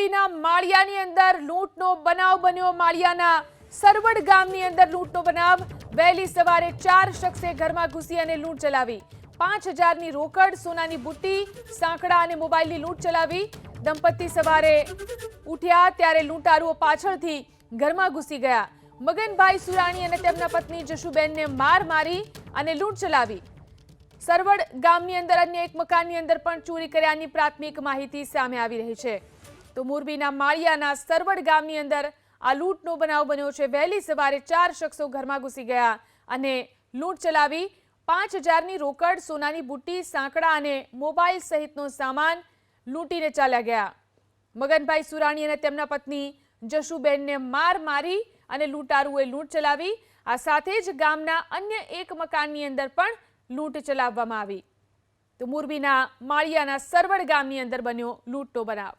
મોરબીના માળિયાની અંદર લૂંટનો બનાવ બન્યો. માળિયાના સરવડ ગામની અંદર લૂંટનો બનાવ. વહેલી સવારે ચાર શખ્સે ઘરમાં ઘૂસી અને લૂંટ ચલાવી. પાંચ હજારની રોકડ, સોનાની બુટ્ટી, સાંકડા અને મોબાઈલની લૂંટ ચલાવી. દંપતી સવારે ઉઠ્યા ત્યારે લૂંટારુઓ પાછળથી ઘરમાં ઘૂસી ગયા. મગનભાઈ સુરાણી અને તેમના પત્ની જશુબેનને માર મારી અને લૂંટ ચલાવી. સરવડ ગામની અંદર અન્ય એક મકાનની અંદર પણ ચોરી કર્યાની પ્રાથમિક માહિતી સામે આવી રહી છે. તો મોરબીના માળિયાના સરવડ ગામની અંદર આ લૂંટનો બનાવ બન્યો છે. વહેલી સવારે ચાર શખ્સો ઘરમાં ઘૂસી ગયા અને લૂંટ ચલાવી પાંચ હજારની રોકડ, સોનાની બુટ્ટી, સાંકડા અને મોબાઈલ સહિતનો સામાન લૂંટીને ચાલ્યા ગયા. મગનભાઈ સુરાણી અને તેમના પત્ની જશુબેનને માર મારી અને લૂંટારુએ લૂંટ ચલાવી. આ સાથે જ ગામના અન્ય એક મકાનની અંદર પણ લૂંટ ચલાવવામાં આવી. તો મોરબીના માળિયાના સરવડ ગામની અંદર બન્યો લૂંટનો બનાવ.